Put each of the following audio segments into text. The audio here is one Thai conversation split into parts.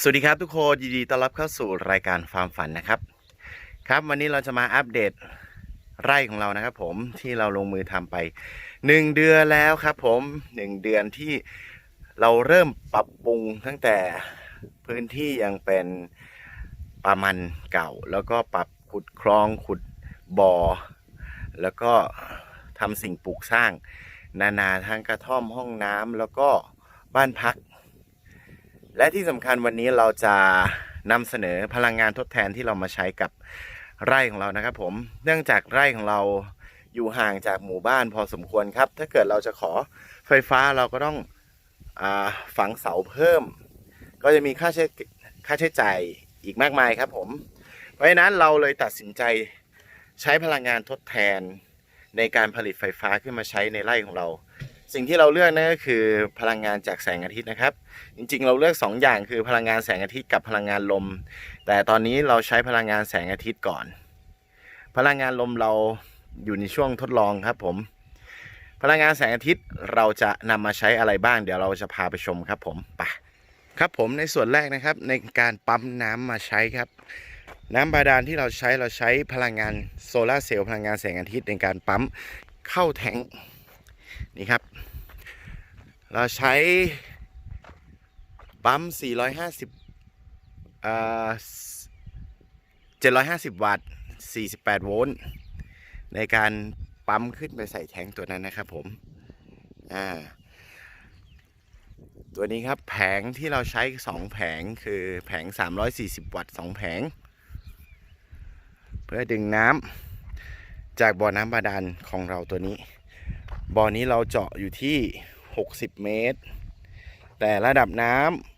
สวัสดีครับทุกคนยินดีต้อนรับเข้าสู่รายการฟาร์มฝันนะครับ ครับวันนี้เราจะมาอัปเดตไร่ของเรานะครับ ผมที่เราลงมือทำไปหนึ่งเดือนแล้วครับ ผมหนึ่งเดือนที่เราเริ่มปรับปรุงตั้งแต่พื้นที่ยังเป็นปามันเก่า แล้วก็ปรับขุดคลองขุดบ่อ แล้วก็ทำสิ่งปลูกสร้าง นานาทั้งกระท่อมห้องน้ำแล้วก็บ้านพัก และที่สำคัญวันนี้เราจะนำเสนอพลังงานทดแทนที่เรามาใช้กับไร่ของเรานะครับ ผม เนื่องจากไร่ของเราอยู่ห่างจากหมู่บ้านพอสมควรครับ ถ้าเกิดเราจะขอไฟฟ้าเราก็ต้องอฝังเสาเพิ่ม ก็จะมีค่าใช้ค่าใช้จ่ายอีกมากมายครับ ผม เพราะฉะนั้นเราเลยตัดสินใจใช้พลังงานทดแทนในการผลิตไฟฟ้าขึ้นมาใช้ในไร่ของเรา สิ่งที่เราเลือกนั่นก็คือพลังงานจากแสงอาทิตย์นะครับ จริงๆ เราเลือก 2 อย่างคือพลังงานแสงอาทิตย์กับพลังงานลม แต่ตอนนี้เราใช้พลังงานแสงอาทิตย์ก่อน พลังงานลมเราอยู่ในช่วงทดลองครับผม พลังงานแสงอาทิตย์เราจะนำมาใช้อะไรบ้าง เดี๋ยวเราจะพาไปชมครับผมไปครับผมในส่วนแรกนะครับในการปั๊มน้ำมาใช้ครับ น้ำบาดาลที่เราใช้เราใช้พลังงานโซลาเซลล์พลังงานแสงอาทิตย์ในการปั๊มเข้าแทง นี่ครับ เราใช้ปั๊ม 450อ่า750 วัตต์ 48 โวลต์ ในการปั๊มขึ้นไปใส่แทงค์ตัวนั้นนะครับผม อ่า ตัวนี้ครับแผงที่เราใช้ 2 แผงคือแผง 340 วัตต์ 2 แผง เพื่อดึงน้ำจากบ่อน้ำบาดาลของเราตัวนี้ บ่อนี้เราเจาะอยู่ที่ 60 เมตร แต่ระดับน้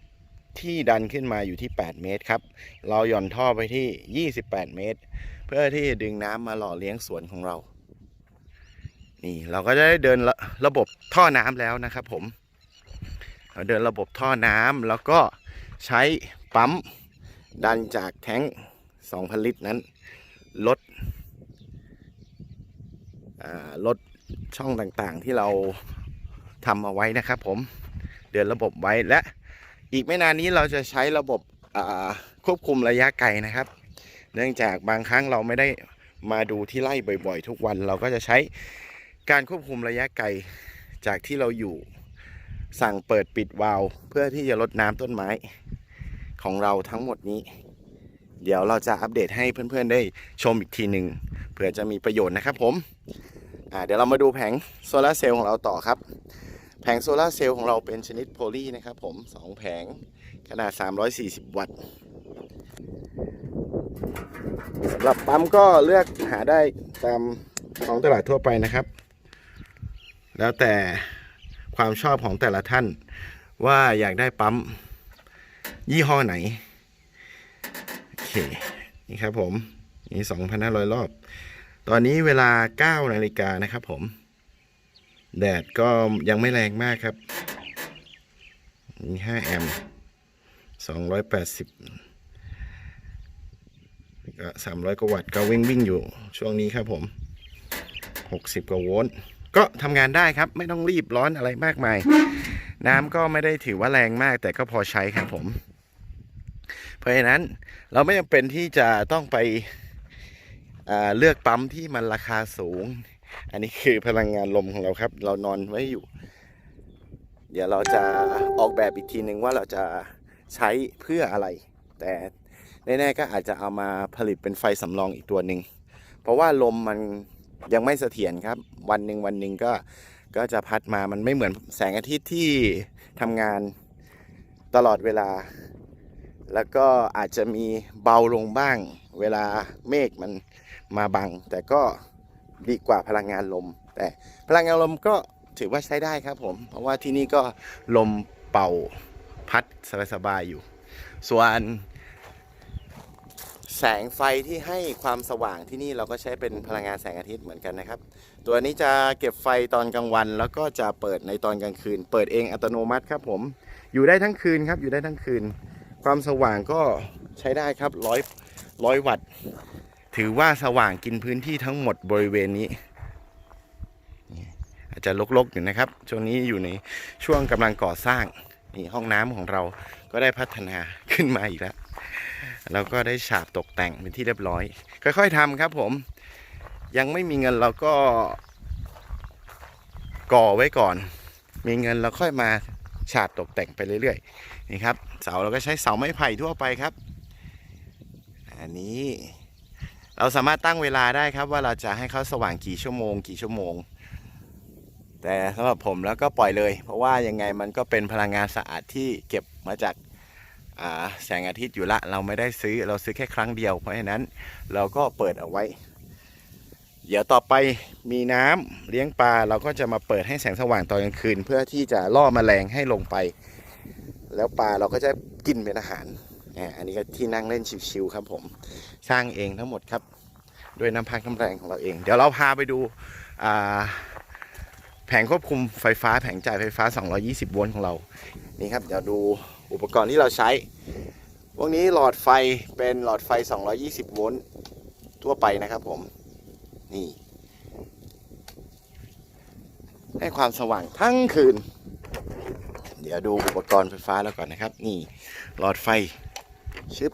ำที่ดันขึ้นมาอยู่ที่ 8 เมตรครับ เราหย่อนท่อไปที่ 28 เมตร เพื่อที่จะดึงน้ำมาหล่อเลี้ยงสวนของเรา นี่เราก็จะได้เดินระระบบท่อน้ำแล้วนะครับผม เราเดินระบบท่อน้ำแล้วก็ใช้ปั๊มดันจากแท้ง2,000 ลิตรนั้นลดอ่าลด ช่องต่างๆที่เราทำเอาไว้นะครับผมเดินระบบไว้และอีกไม่นานนี้เราจะใช้ระบบควบคุมระยะไกลนะครับ เนื่องจากบางครั้งเราไม่ได้มาดูที่ไร่บ่อย ๆ ทุกวันเราก็จะใช้การควบคุมระยะไกลจากที่เราอยู่สั่งเปิดปิดวาล์วเพื่อที่จะลดน้ำต้นไม้ของเราทั้งหมดนี้ เดี๋ยวเราจะอัปเดตให้เพื่อนๆได้ชมอีกทีหนึ่งเผื่อจะมีประโยชน์นะครับผม เดี๋ยวเรามาดูแผงโซลาเซลล์ของเราต่อครับ แผงโซลาเซลล์ของเราเป็นชนิดโพลีนะครับผม 2 แผงขนาด 340 วัตต์สำหรับปั๊มก็เลือกหาได้ตามท้องตลาดทั่วไปนะครับ แล้วแต่ความชอบของแต่ละท่านว่าอยากได้ปั๊ม ยี่ห้อไหน โอเค นี่ครับผม นี่ 2,500 รอบ ตอนนี้เวลา 9 นาฬิกานะครับผม แดดก็ยังไม่แรงมากครับนี่5แอมป์280ก็300 กว่าวัตต์ก็วิ่งวิ่งอยู่ช่วงนี้ครับผม 60 กว่าโวลต์ ก็ทำงานได้ครับ ไม่ต้องรีบร้อนอะไรมากมาย น้ำก็ไม่ได้ถือว่าแรงมากแต่ก็พอใช้ครับผม เพราะฉะนั้นเราไม่จำเป็นที่จะต้องไป เลือกปั๊มที่มันราคาสูง อันนี้คือพลังงานลมของเราครับ เรานอนไว้อยู่ เดี๋ยวเราจะออกแบบอีกทีหนึ่งว่าเราจะใช้เพื่ออะไร แต่แน่ๆก็อาจจะเอามาผลิตเป็นไฟสำรองอีกตัวหนึ่งเพราะว่าลมมันยังไม่เสถียรครับ วันหนึ่งวันหนึ่งก็ก็จะพัดมามันไม่เหมือนแสงอาทิตย์ที่ทำงานตลอดเวลา แล้วก็อาจจะมีเบาลงบ้าง เวลาเมฆมัน มาบัง แต่ก็ดีกว่าพลังงานลม แต่พลังงานลมก็ถือว่าใช้ได้ครับผม เพราะว่าที่นี่ก็ลมเป่าพัดสบายๆอยู่ ส่วนแสงไฟที่ให้ความสว่างที่นี่เราก็ใช้เป็นพลังงานแสงอาทิตย์เหมือนกันนะครับ ตัวนี้จะเก็บไฟตอนกลางวัน แล้วก็จะเปิดในตอนกลางคืน เปิดเองอัตโนมัติครับผม อยู่ได้ทั้งคืนครับ อยู่ได้ทั้งคืน ความสว่างก็ใช้ได้ครับร้อยร้อยวัตต์ ถือว่าสว่างกินพื้นที่ทั้งหมดบริเวณนี้ อาจจะลกๆอยู่นะครับ ช่วงนี้อยู่ในช่วงกำลังก่อสร้างนี่ห้องน้ำของเราก็ได้พัฒนาขึ้นมาอีกแล้วเราก็ได้ฉาบตกแต่งเป็นที่เรียบร้อย ค่อย ๆทำครับผม ยังไม่มีเงินเราก็ ก่อไว้ก่อน มีเงินเราค่อยมาฉาบตกแต่งไปเรื่อยๆนี่ครับ เสาเราก็ใช้เสาไม้ไผ่ทั่วไปครับ อันนี้ เราสามารถตั้งเวลาได้ครับว่าเราจะให้เขาสว่างกี่ชั่วโมง กี่ชั่วโมง แต่สำหรับผมแล้วก็ปล่อยเลย เพราะว่ายังไงมันก็เป็นพลังงานสะอาดที่เก็บมาจากาแสงอาทิตย์อยู่ละ เราไม่ได้ซื้อเราซื้อแค่ครั้งเดียว เพราะฉะนั้นเราก็เปิดเอาไว้ เดี๋ยวต่อไปมีน้ำเลี้ยงปลาเราก็จะมาเปิดให้แสงสว่างตอนกลางคืน เพื่อที่จะล่อแมลงให้ลงไป แล้วปลาเราก็จะกินเป็นอาหาร อ่าอันนี้ก็ที่นั่งเล่นชิวๆครับผม สร้างเองทั้งหมดครับ ด้วยน้ำพักน้ำแรงของเราเอง เดี๋ยวเราพาไปดูแผงควบคุมไฟฟ้าแผงจ่ายไฟฟ้า 220 โวลต์ของเรา นี่ครับ เดี๋ยวดูอุปกรณ์ที่เราใช้ พวกนี้หลอดไฟเป็นหลอดไฟ 220 โวลต์ทั่วไปนะครับผม นี่ ให้ความสว่างทั้งคืน เดี๋ยวดูอุปกรณ์ไฟฟ้าแล้วก่อนนะครับ นี่หลอดไฟ ชึบ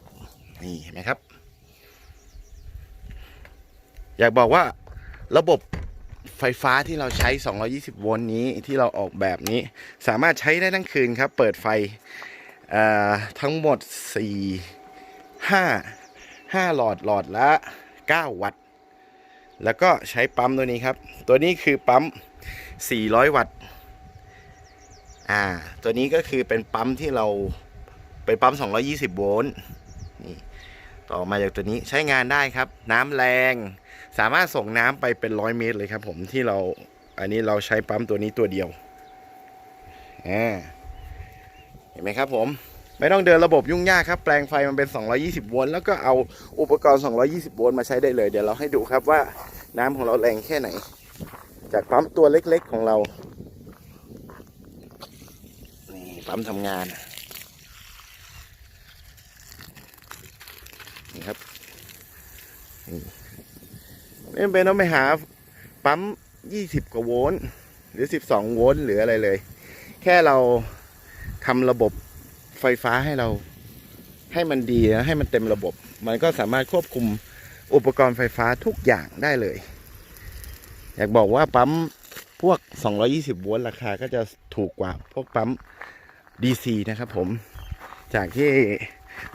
นี่เห็นไหมครับ อยากบอกว่าระบบไฟฟ้าที่เราใช้ 220 โวลต์นี้ที่เราออกแบบนี้ สามารถใช้ได้ทั้งคืนครับ เปิดไฟทั้งหมด 4 5 5 หลอดหลอดละ 9 วัตต์ แล้วก็ใช้ปั๊มตัวนี้ครับ ตัวนี้คือปั๊ม 400 วัตต์ อ่า ตัวนี้ก็คือเป็นปั๊มที่เรา เป็นปั๊ม 220 โวลต์นี่ต่อมาจากตัวนี้ใช้งานได้ครับ น้ำแรง สามารถส่งน้ำไปเป็นร้อยเมตรเลยครับผมที่เราอันนี้เราใช้ปั๊มตัวนี้ตัวเดียวอ่าเห็นไหมครับผมไม่ต้องเดินระบบยุ่งยากครับ แปลงไฟมันเป็น 220 โวลต์แล้วก็เอาอุปกรณ์ 220 โวลต์มาใช้ได้เลย เดี๋ยวเราให้ดูครับว่าน้ำของเราแรงแค่ไหน จากปั๊มตัวเล็กๆของเรา นี่ปั๊มทำงาน นี่ครับไม่เป็นต้องไปหาปั๊ม20กว่าโวลต์หรือ12โวลต์หรืออะไรเลย แค่เราทำระบบไฟฟ้าให้เราให้มันดีนะให้มันเต็มระบบ มันก็สามารถควบคุมอุปกรณ์ไฟฟ้าทุกอย่างได้เลย อยากบอกว่าปั๊มพวก 220 โวลต์ราคาก็จะถูกกว่าพวกปั๊ม DC นะครับผม จากที่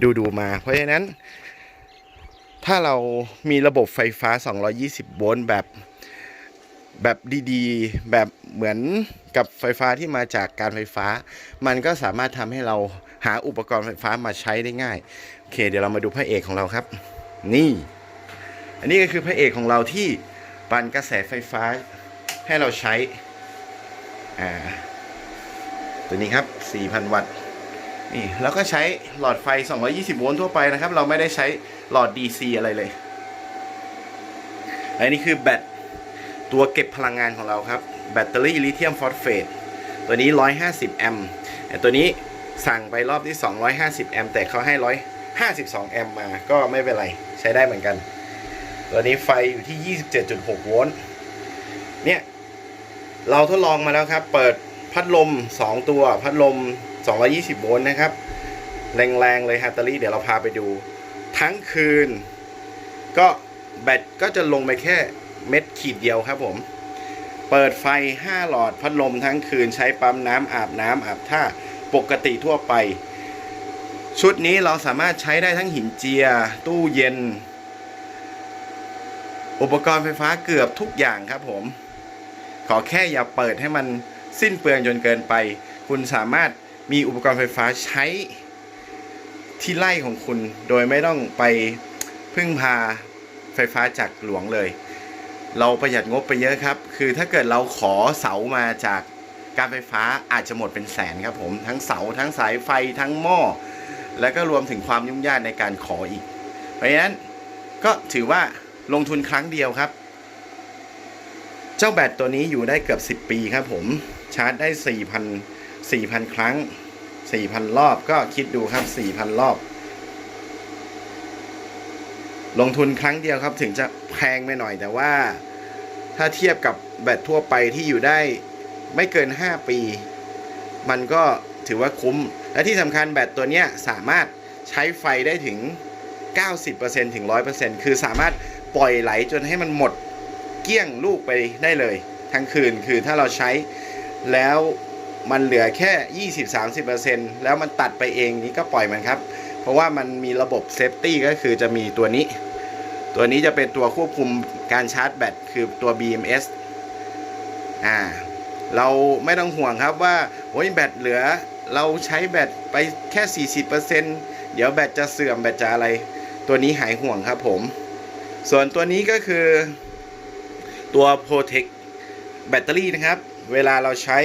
ดูดูๆมา เพราะฉะนั้น ถ้าเรามีระบบไฟฟ้า 220 โวลต์แบบแบบดีๆ แบบเหมือนกับไฟฟ้าที่มาจากการไฟฟ้า มันก็สามารถทำให้เราหาอุปกรณ์ไฟฟ้ามาใช้ได้ง่าย โอเค เดี๋ยวเรามาดูพระเอกของเราครับ นี่ อันนี้ก็คือพระเอกของเราที่ปั่นกระแสไฟฟ้าให้เราใช้ อ่า ตัวนี้ครับ 4,000 วัตต์ นี่ แล้วก็ใช้หลอดไฟ 220 โวลต์ทั่วไปนะครับ เราไม่ได้ใช้ หลอด DC อะไรเลยอันนี้คือแบตตัวเก็บพลังงานของเราครับ แบตเตอรี่ลิเธียมฟอสเฟตตัวนี้ 150 แอมป์แต่ตัวนี้สั่งไปรอบที่ 250 แอมป์แต่เขาให้ 152 แอมป์มา ก็ไม่เป็นไรใช้ได้เหมือนกัน ตัวนี้ไฟอยู่ที่ 27.6 โวลต์ เนี่ย เราทดลองมาแล้วครับ เปิดพัดลม 2 ตัว พัดลม 220 โวลต์นะครับ แรงๆเลยฮัตเตอรี่ เดี๋ยวเราพาไปดู ทั้งคืน ก็แบตก็จะลงไปแค่เม็ดขีดเดียวครับผม เปิดไฟ 5 หลอดพัดลมทั้งคืนใช้ปั๊มน้ำอาบน้ำอาบท่าปกติทั่วไป ชุดนี้เราสามารถใช้ได้ทั้งหินเจีย ตู้เย็น อุปกรณ์ไฟฟ้าเกือบทุกอย่างครับผม ขอแค่อย่าเปิดให้มันสิ้นเปลืองจนเกินไป คุณสามารถมีอุปกรณ์ไฟฟ้าใช้ ที่ไร่ของคุณโดยไม่ต้องไปพึ่งพาไฟฟ้าจากหลวงเลย เราประหยัดงบไปเยอะครับ คือถ้าเกิดเราขอเสามาจากการไฟฟ้าอาจจะหมดเป็นแสนครับผมทั้งเสาทั้งสายไฟทั้งหม้อแล้วก็รวมถึงความยุ่งยากในการขออีก เพราะฉะนั้นก็ถือว่าลงทุนครั้งเดียวครับ เจ้าแบตตัวนี้อยู่ได้เกือบ 10 ปีครับผมชาร์จได้ 4,000 4,000 ครั้ง 4,000 รอบก็คิดดูครับ 4,000 รอบ ลงทุนครั้งเดียวครับถึงจะแพงไปหน่อยแต่ว่า ถ้าเทียบกับแบตทั่วไปที่อยู่ได้ไม่เกิน 5 ปี มันก็ถือว่าคุ้ม และที่สำคัญแบตตัวเนี้ยสามารถใช้ไฟได้ถึง 90%ถึง 100%คือสามารถปล่อยไหลจนให้มันหมดเกลี้ยงลูกไปได้เลย ทั้งคืนคือถ้าเราใช้แล้ว มันเหลือแค่ 20-30%แล้วมันตัดไปเองนี้ก็ปล่อยมันครับ เพราะว่ามันมีระบบเซฟตี้ก็คือจะมีตัวนี้ ตัวนี้จะเป็นตัวควบคุมการชาร์จแบตคือตัว BMS อ่าเราไม่ต้องห่วงครับว่าโอ้ยแบตเหลือเราใช้แบตไปแค่ 40%เดี๋ยวแบตจะเสื่อมแบตจะอะไร ตัวนี้หายห่วงครับผม ส่วนตัวนี้ก็คือตัว Protect แบตเตอรี่นะครับ เวลาเราใช้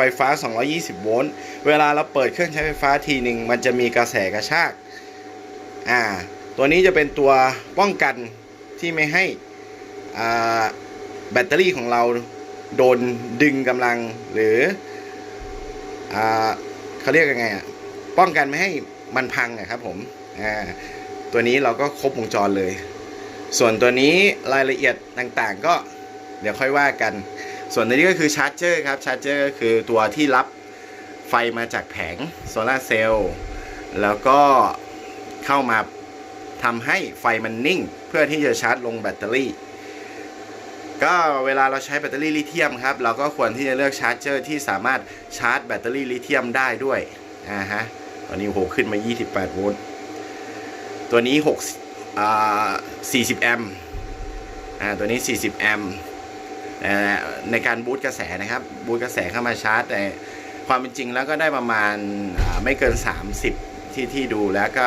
ฟฟ้า 220 โวลต์ เวลาเราเปิดเครื่องใช้ไฟฟ้าทีหนึ่งมันจะมีกระแสกระชาก อ่า ตัวนี้จะเป็นตัวป้องกันที่ไม่ให้อ่าแบตเตอรี่ของเราโดนดึงกำลังหรืออ่าเขาเรียกยังไงอะ ป้องกันไม่ให้มันพังอะครับผม อ่า ตัวนี้เราก็ครบวงจรเลย ส่วนตัวนี้รายละเอียดต่างๆ ก็เดี๋ยวค่อยว่ากัน ส่วนตัวนี้ก็คือชาร์จเจอร์ครับชาร์จเจอร์ก็คือตัวที่รับไฟมาจากแผงโซลาเซลล์แล้วก็เข้ามาทำให้ไฟมันนิ่ง เพื่อที่จะชาร์จลงแบตเตอรี่ ก็เวลาเราใช้แบตเตอรี่ลิเธียมครับ เราก็ควรที่จะเลือกชาร์จเจอร์ที่สามารถชาร์จแบตเตอรี่ลิเธียมได้ด้วยอ่าฮะตอนนี้โหขึ้นมา 28 โวลต์ตัวนี้6อ่า40 แอมป์อ่าตัวนี้ 40 แอมป์ ในการบูตกระแสนะครับบูตกระแสเข้ามาชาร์จแต่ความเป็นจริงแล้วก็ได้ประมาณไม่เกิน 30 ที่ที่ดูแล้วก็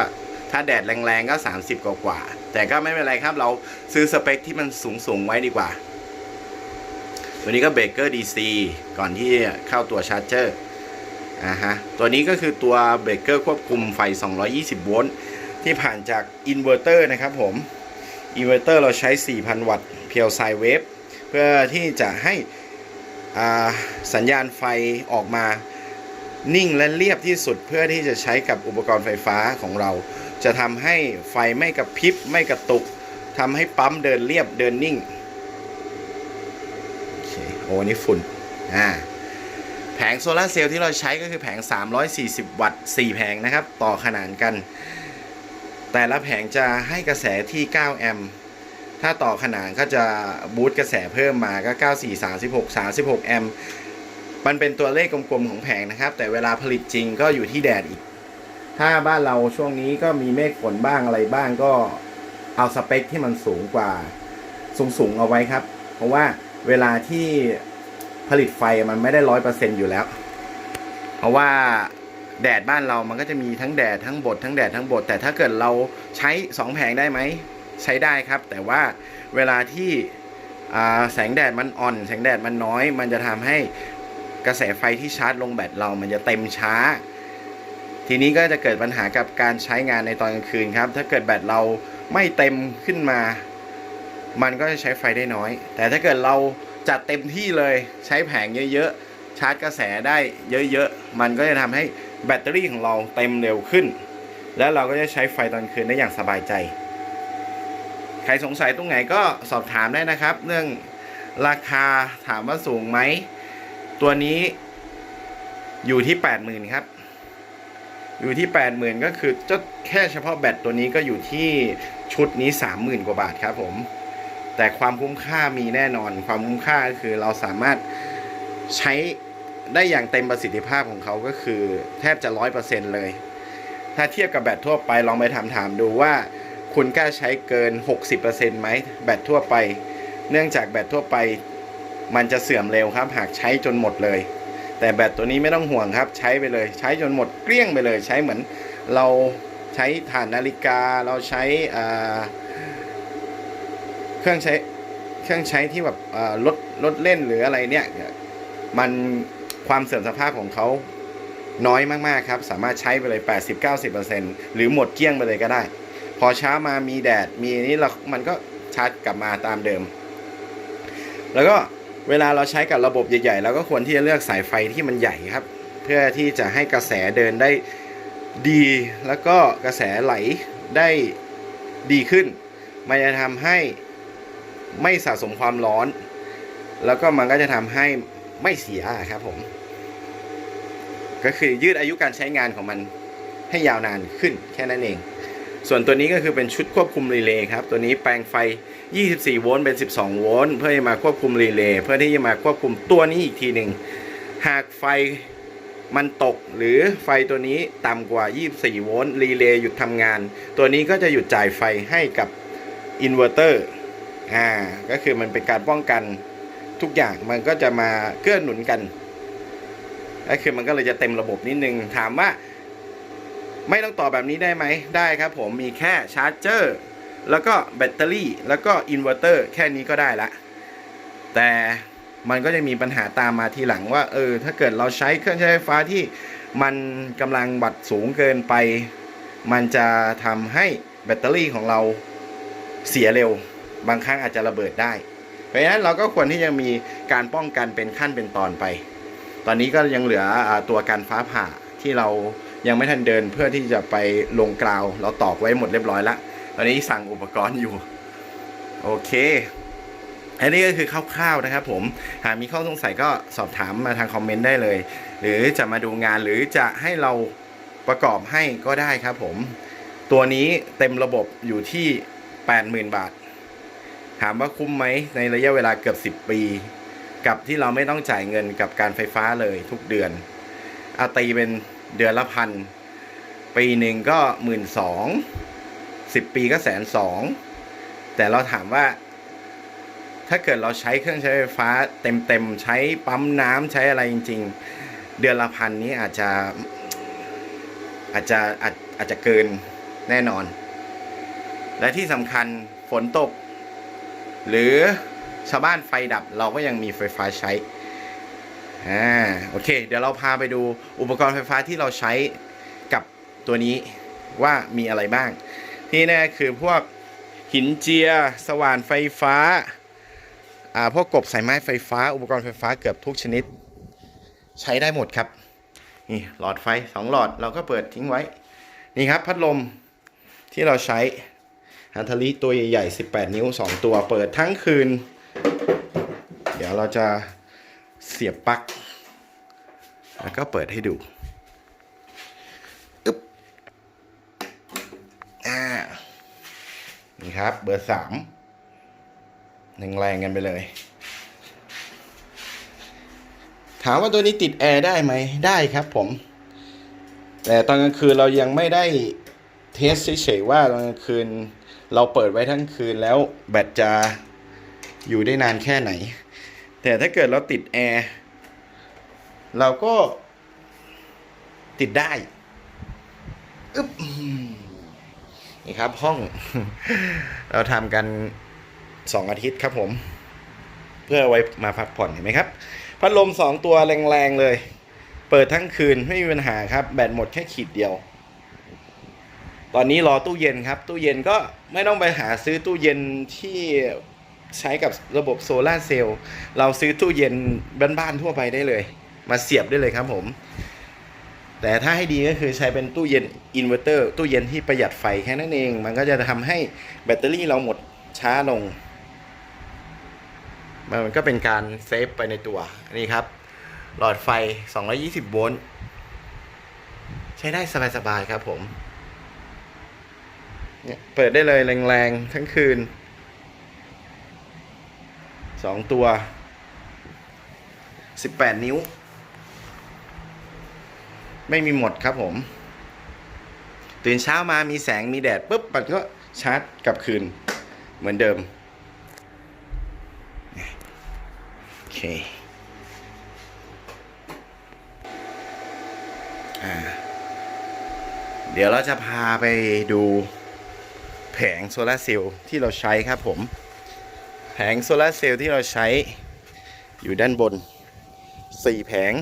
ถ้าแดดแรงๆก็ 30 กว่ากว่า แต่ก็ไม่เป็นไรครับเราซื้อสเปคที่มันสูงๆไว้ดีกว่า ตัวนี้ก็เบเกอร์ DC ก่อนที่เข้าตัวชาร์จเจอร์อ่าฮะตัวนี้ก็คือตัวเบรกเกอร์ควบคุมไฟ 220 โวลต์ที่ผ่านจากอินเวอร์เตอร์นะครับผม อินเวอร์เตอร์เราใช้ 4,000 วัตต์เพียวไซเวฟ พื่อที่จะให้สัญญาณไฟออกมานิ่งและเรียบที่สุดเพื่อที่จะใช้กับอุปกรณ์ไฟฟ้าของเรา จะทำให้ไฟไม่กระพริบไม่กระตุกทำให้ปั๊มเดินเรียบเดินนิ่งโอเคโอ้นี่ฝุ่นอ่าแผงโซลาเซลล์ที่เราใช้ก็คือแผง 340 วัตต์ 4 แผงนะครับ ต่อขนานกัน แต่ละแผงจะให้กระแสที่ 9 แอมป์ ถ้าต่อขนานก็จะบูตกระแสเพิ่มมาก็ 94 36 36 แอมป์มันเป็นตัวเลขกลมๆของแผงนะครับ แต่เวลาผลิตจริงก็อยู่ที่แดดอีก ถ้าบ้านเราช่วงนี้ก็มีเมฆฝนบ้างอะไรบ้างก็เอาสเปคที่มันสูงกว่าสูงๆเอาไว้ครับ เพราะว่าเวลาที่ผลิตไฟมันไม่ได้ร้อยเปอร์เซ็นอยู่แล้ว เพราะว่าแดดบ้านเรามันก็จะมีทั้งแดดทั้งบดทั้งแดดทั้งบดแต่ถ้าเกิดเราใช้สองแผงได้ไหม ใช้ได้ครับ แต่ว่าเวลาที่แสงแดดมันอ่อน แสงแดดมันน้อย มันจะทำให้กระแสไฟที่ชาร์จลงแบตเรามันจะเต็มช้า ทีนี้ก็จะเกิดปัญหากับการใช้งานในตอนกลางคืนครับ ถ้าเกิดแบตเราไม่เต็มขึ้นมา มันก็จะใช้ไฟได้น้อย แต่ถ้าเกิดเราจัดเต็มที่เลยใช้แผงเยอะๆ ชาร์จกระแสได้เยอะๆ มันก็จะทำให้แบตเตอรี่ของเราเต็มเร็วขึ้น แล้วเราก็จะใช้ไฟตอนคืนได้อย่างสบายใจ ใครสงสัยตรงไหนก็สอบถามได้นะครับ เรื่องราคาถามว่าสูงไหม ตัวนี้อยู่ที่ 80,000 ครับ อยู่ที่ 80,000 ก็คือจะแค่เฉพาะแบตตัวนี้ก็อยู่ที่ชุดนี้ 30,000 กว่าบาทครับผม แต่ความคุ้มค่ามีแน่นอน ความคุ้มค่าก็คือเราสามารถใช้ได้อย่างเต็มประสิทธิภาพของเขาก็คือ แทบจะร้อยเปอร์เซ็นเลย ถ้าเทียบกับแบตทั่วไปลองไปถามถามดูว่า คุณกล้าใช้เกิน 60%ไหมแบตทั่วไป เนื่องจากแบตทั่วไป มันจะเสื่อมเร็วครับ หากใช้จนหมดเลย แต่แบตตัวนี้ไม่ต้องห่วงครับ ใช้ไปเลย ใช้จนหมดเกลี้ยงไปเลย ใช้เหมือนเราใช้ถ่านนาฬิกา เราใช้เครื่องใช้เครื่องใช้ที่แบบรถรถเล่นหรืออะไรเนี่ย มันความเสื่อมสภาพของเขาน้อยมาก ๆ ครับ สามารถใช้ไปเลย 80-90%หรือหมดเกลี้ยงไปเลยก็ได้ พอเช้ามามีแดดมีนี้เรามันก็ชาร์จกลับมาตามเดิม แล้วก็เวลาเราใช้กับระบบใหญ่ๆเราก็ควรที่จะเลือกสายไฟที่มันใหญ่ครับ เพื่อที่จะให้กระแสเดินได้ดี แล้วก็กระแสไหลได้ดีขึ้น มันจะทำให้ไม่สะสมความร้อน แล้วก็มันก็จะทำให้ไม่เสียครับผม ก็คือยืดอายุการใช้งานของมันให้ยาวนานขึ้นแค่นั้นเอง ส่วนตัวนี้ก็คือเป็นชุดควบคุมรีเลย์ครับ ตัวนี้แปลงไฟ 24 โวลต์เป็น 12 โวลต์เพื่อจะมาควบคุมรีเลย์เพื่อที่จะมาควบคุมตัวนี้อีกทีหนึ่งหากไฟมันตกหรือไฟตัวนี้ต่ำกว่า 24 โวลต์รีเลย์หยุดทำงาน ตัวนี้ก็จะหยุดจ่ายไฟให้กับอินเวอร์เตอร์อ่าก็คือมันเป็นการป้องกันทุกอย่างมันก็จะมาเกื้อหนุนกันก็คือมันก็เลยจะเต็มระบบนิดนึงถามว่า ไม่ต้องต่อแบบนี้ได้ไหมได้ครับผมมีแค่ชาร์จเจอร์แล้วก็แบตเตอรี่ แล้วก็อินเวอร์เตอร์แค่นี้ก็ได้ละ แต่มันก็จะมีปัญหาตามมาทีหลังว่า เออ ถ้าเกิดเราใช้เครื่องใช้ไฟฟ้าที่มันกำลังวัตสูงเกินไป มันจะทำให้แบตเตอรี่ของเราเสียเร็ว บางครั้งอาจจะระเบิดได้ เพราะฉะนั้นเราก็ควรที่จะมีการป้องกันเป็นขั้นเป็นตอนไป ตอนนี้ก็ยังเหลืออตัวการฟ้าผ่าที่เรา ยังไม่ทันเดินเพื่อที่จะไปลงกราว เราตอกไว้หมดเรียบร้อยแล้วตอนนี้สั่งอุปกรณ์อยู่ โอเคอันนี้ก็คือคร่าวๆนะครับผมหากมีข้อสงสัยก็สอบถามมาทางคอมเมนต์ได้เลย หรือจะมาดูงานหรือจะให้เราประกอบให้ก็ได้ครับผม ตัวนี้เต็มระบบอยู่ที่ 80,000 บาท ถามว่าคุ้มไหมในระยะเวลาเกือบ 10 ปี กับที่เราไม่ต้องจ่ายเงินกับการไฟฟ้าเลยทุกเดือนอาตีเป็น เดือนละพัน ปีหนึ่งก็หมื่นสองสิบปีก็แสนสอง แต่เราถามว่า ถ้าเกิดเราใช้เครื่องใช้ไฟฟ้าเต็มๆ ใช้ปั๊มน้ำใช้อะไรจริง ๆ เดือนละพันนี้อาจจะอาจจะอาจอาจจะเกินแน่นอน และที่สำคัญฝนตก หรือชาวบ้านไฟดับเราก็ยังมีไฟฟ้าใช้ อ่าโอเค เดี๋ยวเราพาไปดูอุปกรณ์ไฟฟ้าที่เราใช้กับตัวนี้ว่ามีอะไรบ้าง ที่แน่คือพวกหินเจีย สว่านไฟฟ้าอ่าพวกกบสายไม้ไฟฟ้า อุปกรณ์ไฟฟ้าเกือบทุกชนิด ใช้ได้หมดครับนี่หลอดไฟสองหลอดเราก็เปิดทิ้งไว้ นี่ครับพัดลมที่เราใช้ฮันทาริตัวใหญ่ๆ 18 นิ้ว 2 ตัวเปิดทั้งคืน เดี๋ยวเราจะ เสียบปลั๊กแล้วก็เปิดให้ดูอึ๊บอ่านี่ครับเบอร์สามแรงๆกันไปเลย ถามว่าตัวนี้ติดแอร์ได้ไหมได้ครับผม แต่ตอนกลางคืนเรายังไม่ได้เทสเฉยๆว่าตอนกลางคืนเราเปิดไว้ทั้งคืนแล้วแบตจะอยู่ได้นานแค่ไหน แต่ถ้าเกิดเราติดแอร์เราก็ติดได้อึ๊บนี่ครับห้อง เราทำกันสองอาทิตย์ครับผม เพื่อไว้มาพักผ่อนเห็นไหมครับ พัดลมสองตัวแรงๆเลย เปิดทั้งคืนไม่มีปัญหาครับ แบตหมดแค่ขีดเดียว ตอนนี้รอตู้เย็นครับ ตู้เย็นก็ไม่ต้องไปหาซื้อตู้เย็นที่ ใช้กับระบบโซลาเซลล์เราซื้อตู้เย็นบ้านๆทั่วไปได้เลย มาเสียบได้เลยครับผม แต่ถ้าให้ดีก็คือใช้เป็นตู้เย็นอินเวอร์เตอร์ตู้เย็นที่ประหยัดไฟแค่นั้นเอง มันก็จะทำให้แบตเตอรี่เราหมดช้าลง มันก็เป็นการเซฟไปในตัวนี่ครับ หลอดไฟ 220 โวลต์ใช้ได้สบายๆครับผม เปิดได้เลยแรงๆ ทั้งคืน สองตัว18นิ้ว ไม่มีหมดครับผม ตื่นเช้ามามีแสงมีแดดปุ๊บมันก็ชาร์จกลับคืน เหมือนเดิม โอเคเดี๋ยวเราจะพาไปดูแผงโซลาร์เซลล์ที่เราใช้ครับผม แผงโซลาร์เซลล์ที่เราใช้อยู่ด้านบน 4 แผง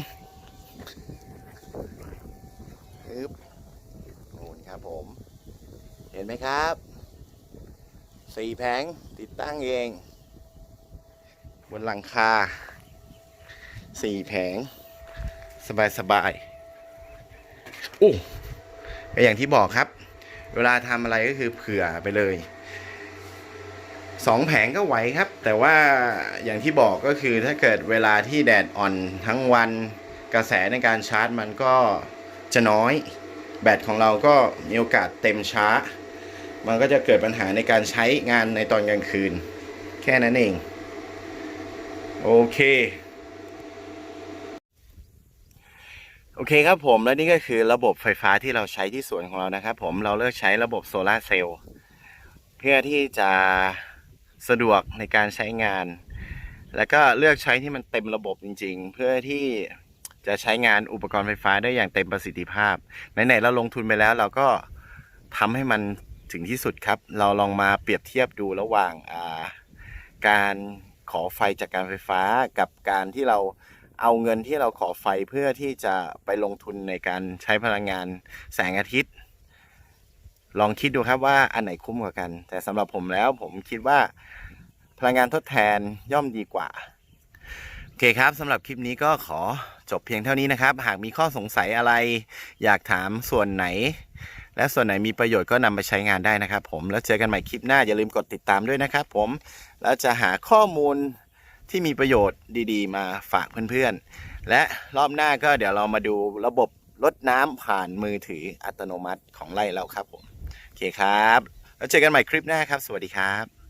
ปึ๊บโน่นครับผม เห็นไหมครับ 4 แผงติดตั้งเอง บนหลังคา 4 แผง สบายสบายอู้อย่างที่บอกครับ เวลาทำอะไรก็คือเผื่อไปเลย สองแผงก็ไหวครับ แต่ว่าอย่างที่บอกก็คือถ้าเกิดเวลาที่แดดอ่อนทั้งวันกระแสในการชาร์จมันก็จะน้อย แบตของเราก็มีโอกาสเต็มช้า มันก็จะเกิดปัญหาในการใช้งานในตอนกลางคืน แค่นั้นเอง โอเค โอเคครับผมและนี่ก็คือระบบไฟฟ้าที่เราใช้ที่สวนของเรานะครับผมเราเลือกใช้ระบบโซลาเซลล์เพื่อที่จะ สะดวกในการใช้งาน แล้วก็เลือกใช้ที่มันเต็มระบบจริง ๆ เพื่อที่จะใช้งานอุปกรณ์ไฟฟ้าได้อย่างเต็มประสิทธิภาพไหนๆเราลงทุนไปแล้วเราก็ทำให้มันถึงที่สุดครับ เราลองมาเปรียบเทียบดูระหว่างาการขอไฟจากการไฟฟ้ากับการที่เราเอาเงินที่เราขอไฟเพื่อที่จะไปลงทุนในการใช้พลังงานแสงอาทิตย์ ลองคิดดูครับว่าอันไหนคุ้มกว่ากัน แต่สำหรับผมแล้วผมคิดว่าพลังงานทดแทนย่อมดีกว่า โอเคครับสำหรับคลิปนี้ก็ขอจบเพียงเท่านี้นะครับ หากมีข้อสงสัยอะไร อยากถามส่วนไหน และส่วนไหนมีประโยชน์ก็นำไปใช้งานได้นะครับ ผมแล้วเจอกันใหม่คลิปหน้าอย่าลืมกดติดตามด้วยนะครับ ผมแล้วจะหาข้อมูลที่มีประโยชน์ดีๆ มาฝากเพื่อนๆ และรอบหน้าก็เดี๋ยวเรามาดูระบบรดน้ำผ่านมือถืออัตโนมัติของไร่เราครับผม เคครับ แล้วเจอกันใหม่คลิปหน้าครับ สวัสดีครับ